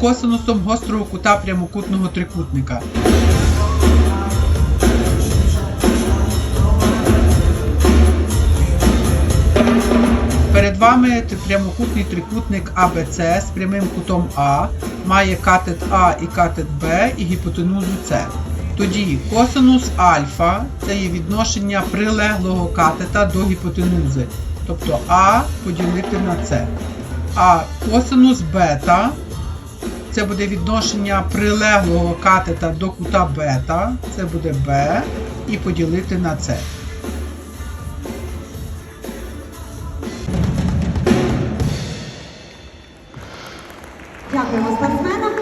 косинусом гострого кута прямокутного трикутника. Перед вами прямокутний трикутник АБЦ з прямим кутом А, має катет А і катет Б і гіпотенузу С. Тоді косинус альфа це є відношення прилеглого катета до гіпотенузи, тобто А поділити на С. А косинус бета це буде відношення прилеглого катета до кута бета. Це буде b і поділити на це. Дякуємо спортсменам.